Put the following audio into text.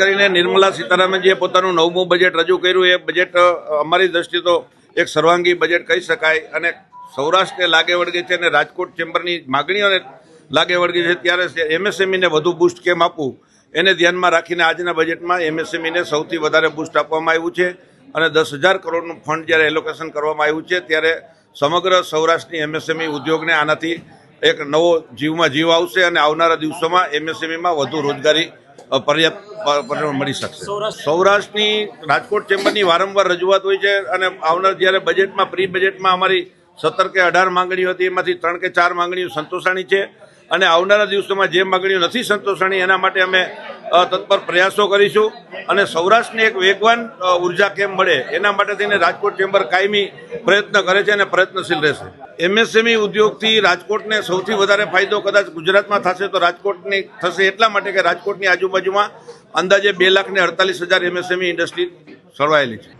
કરીને નિર્મલા સીતારામનજીએ પોતાનું નવમું બજેટ રજૂ કર્યું. એ બજેટ અમારી દ્રષ્ટિએ તો એક સર્વાંગી બજેટ કહી શકાય અને સૌરાષ્ટ્રને લાગે વળગે છે અને રાજકોટ ચેમ્બરની માગણીઓને લાગે વળગે છે. ત્યારે એમએસએમઈને વધુ બુસ્ટ કેમ આપવું? એને ધ્યાનમાં રાખીને આજના બજેટમાં એમએસએમઈને સૌથી વધારે બુસ્ટ આપવામાં આવ્યું છે અને દસ હજાર કરોડનું ફંડ જ્યારે એલોકેશન કરવામાં આવ્યું છે, ત્યારે સમગ્ર સૌરાષ્ટ્રની એમએસએમઈ ઉદ્યોગને આનાથી એક નવો જીવમાં જીવ આવશે અને આવનારા દિવસોમાં એમએસએમઈમાં વધુ રોજગારી પર્યાપ્ત મળી શકશે. સૌરાષ્ટ્રની રાજકોટ ચેમ્બરની વારંવાર રજૂઆત હોય છે અને આવનાર જ્યારે બજેટમાં પ્રી બજેટમાં અમારી સત્તર કે અઢાર માંગણીઓ હતી એમાંથી ત્રણ કે ચાર માંગણીઓ સંતોષાણી છે અને આવનારા દિવસોમાં જે માંગણીઓ નથી સંતોષાણી એના માટે અમે તત્પર પ્રયાસો કરીશું. અને સૌરાષ્ટ્રને એક વેગવાન ઊર્જા કેમ મળે એના માટે થઈને રાજકોટ ચેમ્બર કાયમી પ્રયત્ન કરે છે અને પ્રયત્નશીલ રહેશે. એમએસએમઈ ઉદ્યોગથી રાજકોટને સૌથી વધારે ફાયદો કદાચ ગુજરાતમાં થશે તો રાજકોટની થશે એટલા માટે કે રાજકોટની આજુબાજુમાં અંદાજે બે લાખ ને અડતાલીસ હજાર એમએસએમઈ ઇન્ડસ્ટ્રી સળવાયેલી છે.